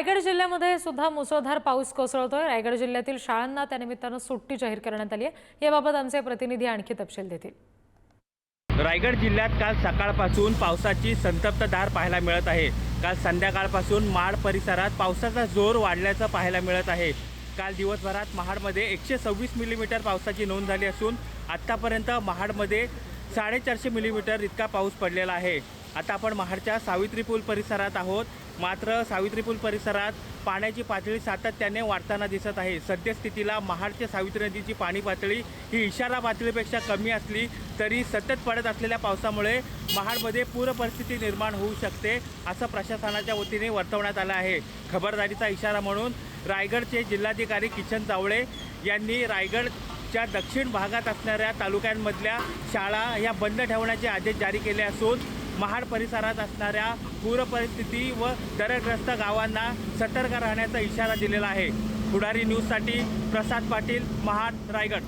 रायगड जिल्ह्यामध्ये सुद्धा मुसळधार पाऊस कोसळतोय. रायगड जिल्ह्यातील शाळांना त्यानिमित्तानं सुट्टी जाहीर करण्यात आली आहे. याबाबत आमचे प्रतिनिधी आणखी तपशील देतील. रायगड जिल्ह्यात काल सकाळपासून पावसाची संतप्तधार पाहायला मिळत आहे. काल संध्याकाळपासून महाड परिसरात पावसाचा जोर वाढल्याचं पाहायला मिळत आहे. काल दिवसभरात महाडमध्ये एकशे सव्वीस मिलीमीटर पावसाची नोंद झाली असून आत्तापर्यंत महाडमध्ये साडेचारशे मिलीमीटर इतका पाऊस पडलेला आहे. आता आपण महाडच्या सावित्रीपूल परिसरात आहोत. मात्र सावित्रीपूल परिसरात पाण्याची पातळी सातत्याने वाढताना दिसत आहे. सद्यस्थितीला महाडच्या सावित्री नदीची पाणी पातळी ही इशारा पातळीपेक्षा कमी असली तरी सतत पडत असलेल्या पावसामुळे महाडमध्ये पूर परिस्थिती निर्माण होऊ शकते असं प्रशासनाच्या वतीने वर्तवण्यात आलं आहे. खबरदारीचा इशारा म्हणून रायगडचे जिल्हाधिकारी किशन जावळे यांनी रायगड राज्याच्या दक्षिण भागात असणाऱ्या तालुक्यांमधल्या शाळा या बंद ठेवण्याचे आदेश जारी केले असून महाड परिसरात असणाऱ्या पूरपरिस्थिती व दरग्रस्त गावांना सतर्क राहण्याचा इशारा दिलेला आहे. पुढारी न्यूजसाठी प्रसाद पाटील महाड रायगड.